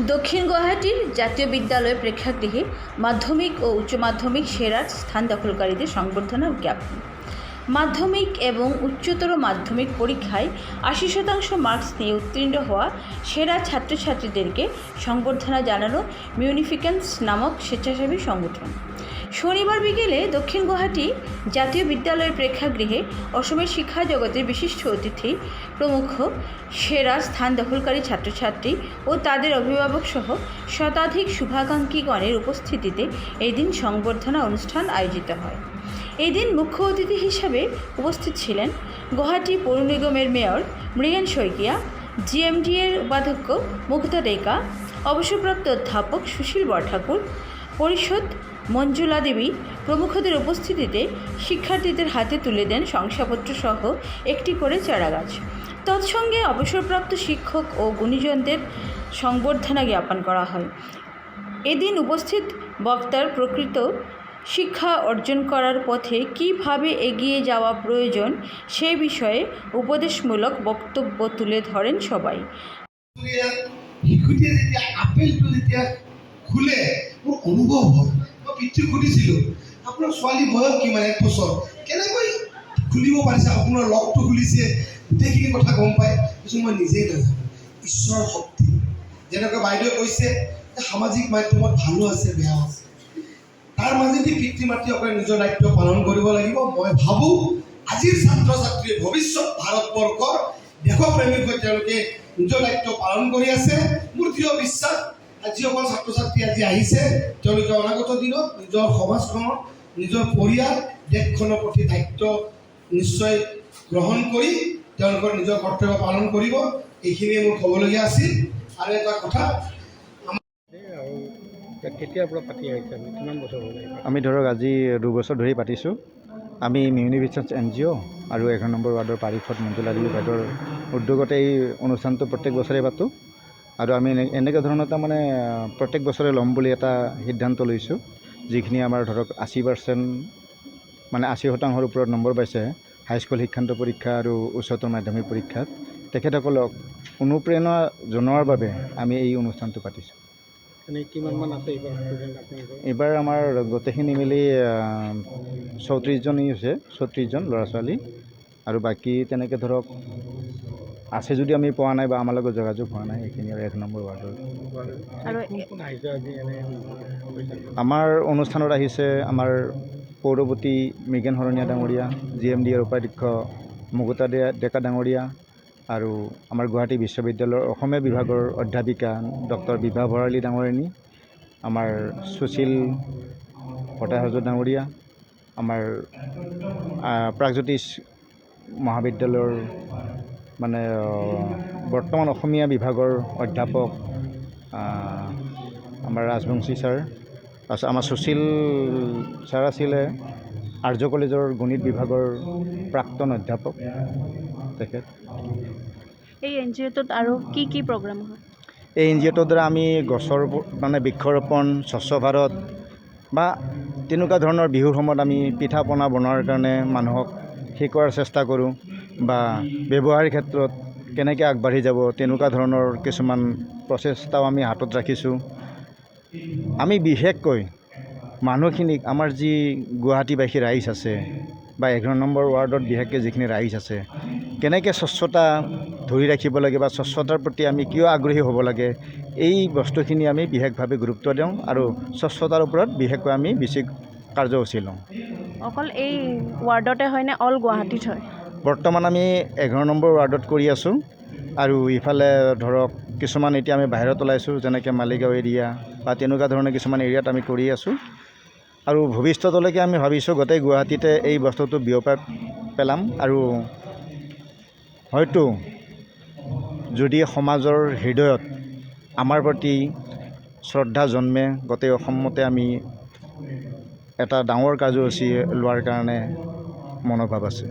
দক্ষিণ গুয়াহাটির জাতীয় বিদ্যালয় প্রেক্ষাগৃহে মাধ্যমিক ও উচ্চ মাধ্যমিক সেরার স্থান দখলকারীদের সংবর্ধনা জ্ঞাপন। মাধ্যমিক এবং উচ্চতর মাধ্যমিক পরীক্ষায় আশি শতাংশ মার্কস নিয়ে উত্তীর্ণ হওয়া সেরা ছাত্রছাত্রীদেরকে সংবর্ধনা জানানো মিউনিফিকেন্স নামক স্বেচ্ছাসেবী সংগঠন। শনিবার বিকেলে দক্ষিণ গুয়াহাটি জাতীয় বিদ্যালয়ের প্রেক্ষাগৃহে অসমের শিক্ষা জগতের বিশিষ্ট অতিথি, প্রমুখ সেরা স্থান দখলকারী ছাত্রছাত্রী ও তাদের অভিভাবক সহ শতাধিক শুভাকাঙ্ক্ষীগণের উপস্থিতিতে এই দিন সংবর্ধনা অনুষ্ঠান আয়োজিত হয়। এই দিন মুখ্য অতিথি হিসাবে উপস্থিত ছিলেন গুয়াহাটি পৌর নিগমের মেয়র মৃগেন শইকিয়া জিএমডি এর উপাধ্যক্ষ মুগ্ধা ডেকা, অবসরপ্রাপ্ত অধ্যাপক সুশীল বরঠাকুর, পরিষদ মঞ্জুলা দেবী প্রমুখদের উপস্থিতিতে শিক্ষার্থীদের হাতে তুলে দেন শংসাপত্র সহ একটি করে চারাগাছ। তৎসঙ্গে অবসরপ্রাপ্ত শিক্ষক ও গুণীজনদের সংবর্ধনা জ্ঞাপন করা হয়। এদিন উপস্থিত বক্তার প্রকৃত শিক্ষা অর্জন করার পথে কীভাবে এগিয়ে যাওয়া প্রয়োজন সে বিষয়ে উপদেশমূলক বক্তব্য তুলে ধরেন সবাই। খোলে, মোৰ অনুভৱ পিতৃক সুধিছিলোঁ আপোনাৰ ছোৱালী বয়স কিমান এক বছৰ কেনেকৈ খুলিব পাৰিছে? আপোনাৰ লগটো খুলিছে। গোটেইখিনি কথা গম পায়। কিছু মই নিজেই নাজানো। ঈশ্বৰৰ শক্তি। যেনেকৈ বাইদেৱে কৈছে সামাজিক মাধ্যমত ভালো আছে, বেয়াও আছে। তাৰ মাজেদি পিতৃ মাতৃসকলে নিজৰ দায়িত্ব পালন কৰিব লাগিব। মই ভাবোঁ, আজিৰ ছাত্ৰ ছাত্ৰীয়ে ভৱিষ্যত ভাৰতবৰ্ষৰ দেশপ্ৰেমিক হৈ তেওঁলোকে নিজৰ দায়িত্ব পালন কৰি আছে। মোৰ দৃঢ় বিশ্বাস যিসকল ছাত্ৰ ছাত্ৰী আজি আহিছে। তেওঁলোকে অনাগত দিনত নিজৰ সমাজখনৰ নিজৰ পৰিয়াল, দেশখনৰ প্ৰতি দায়িত্ব নিশ্চয় গ্ৰহণ কৰি তেওঁলোকৰ নিজৰ কৰ্তব্য পালন কৰিব। এইখিনিয়ে মোৰ ক'বলগীয়া আছিল। আৰু এটা কথা কেতিয়াৰ পৰা পাতি আহিছে? আমি ধৰক আজি দুবছৰ ধৰি পাতিছোঁ। আমি মিউনিভিচেন্স এন জি অ' আৰু এঘাৰ নম্বৰ ৱাৰ্ডৰ পাৰিষদ মঞ্জুলা দেৱী বাইদেউৰ উদ্যোগতে এই অনুষ্ঠানটো প্ৰত্যেক বছৰে পাতোঁ। আৰু আমি এনে এনেকুৱা ধৰণৰ এটা মানে প্ৰত্যেক বছৰে ল'ম বুলি এটা সিদ্ধান্ত লৈছোঁ। যিখিনি আমাৰ ধৰক আশী পাৰ্চেণ্ট মানে আশী শতাংশৰ ওপৰত নম্বৰ পাইছে হাইস্কুল শিক্ষান্ত পৰীক্ষা আৰু উচ্চতৰ মাধ্যমিক পৰীক্ষাত তেখেতসকলক অনুপ্ৰেৰণা জনোৱাৰ বাবে আমি এই অনুষ্ঠানটো পাতিছোঁ। এইবাৰ এইবাৰ আমাৰ গোটেইখিনি মিলি চৌত্ৰিছজনী হৈছে চৌত্ৰিছজন ল'ৰা ছোৱালী আৰু বাকী তেনেকৈ ধৰক আছে যদি আমি পোৱা নাই বা আমাৰ লগত যোগাযোগ হোৱা নাই এইখিনি আৰু এক নম্বৰ ৱাৰ্ডৰ। আমাৰ অনুষ্ঠানত আহিছে আমাৰ পৌৰপতি মৃগেন শৰণীয়া ডাঙৰীয়া জি এম ডি এৰ উপাধ্যক্ষ মুকুতা ডে ডেকা ডাঙৰীয়া আৰু আমাৰ গুৱাহাটী বিশ্ববিদ্যালয়ৰ অসমীয়া বিভাগৰ অধ্যাপিকা ডক্টৰ বিভা ভৰালী ডাঙৰণী আমাৰ সুশীল ভট্টাচাৰ্য ডাঙৰীয়া আমাৰ প্ৰাগজ্যোতিষ মহাবিদ্যালয়ৰ মানে বৰ্তমান অসমীয়া বিভাগৰ অধ্যাপক আমাৰ ৰাজবংশী ছাৰ তাৰপিছত আমাৰ সুশীল ছাৰ আছিলে আৰ্য কলেজৰ গণিত বিভাগৰ প্ৰাক্তন অধ্যাপক তেখেত। এই এন জি অ'টোত আৰু কি কি প্ৰগ্ৰাম হয়? এই এন জি অ'টোৰ দ্বাৰা আমি গছৰ মানে বৃক্ষৰোপণ স্বচ্ছ ভাৰত বা তেনেকুৱা ধৰণৰ বিহুৰ সময়ত আমি পিঠা পনা বনোৱাৰ কাৰণে মানুহক শিকোৱাৰ চেষ্টা কৰোঁ। বা ব্যৱসায়ৰ ক্ষেত্ৰত কেনেকৈ আগবাঢ়ি যাব, তেনেকুৱা ধৰণৰ কিছুমান প্ৰচেষ্টাও আমি হাতত ৰাখিছোঁ। আমি বিশেষকৈ মানুহখিনিক, আমাৰ যি গুৱাহাটীবাসী ৰাইজ আছে বা এঘাৰ নম্বৰ ৱাৰ্ডত বিশেষকৈ যিখিনি ৰাইজ আছে, কেনেকৈ স্বচ্ছতা ধৰি ৰাখিব লাগে বা স্বচ্ছতাৰ প্ৰতি আমি কিয় আগ্ৰহী হ'ব লাগে, এই বস্তুখিনি আমি বিশেষভাৱে গুৰুত্ব দিওঁ আৰু স্বচ্ছতাৰ ওপৰত বিশেষকৈ আমি বেছি কাৰ্যসূচী লওঁ। অকল এই ৱাৰ্ডতে হয়নে, অল গুৱাহাটীত হয়? বৰ্তমান আমি এঘাৰ নম্বৰ ৱাৰ্ডত কৰি আছোঁ। আৰু ইফালে ধৰক কিছুমান এতিয়া আমি বাহিৰত ওলাইছোঁ, যেনেকৈ মালিগাঁও এৰিয়া বা তেনেকুৱা ধৰণৰ কিছুমান এৰিয়াত আমি কৰি আছোঁ। আৰু ভৱিষ্যতলৈকে আমি ভাবিছোঁ গোটেই গুৱাহাটীতে এই বস্তুটো বিয়পাই পেলাম। আৰু হয়তো যদি সমাজৰ হৃদয়ত আমাৰ প্ৰতি শ্ৰদ্ধা জন্মে, গোটেই অসমতে আমি এটা ডাঙৰ কাৰ্যসূচী লোৱাৰ কাৰণে মনোভাৱ আছে।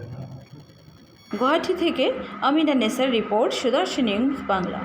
গুয়াহাটি থেকে আমি the Nesar report Sudarshan news Bangla.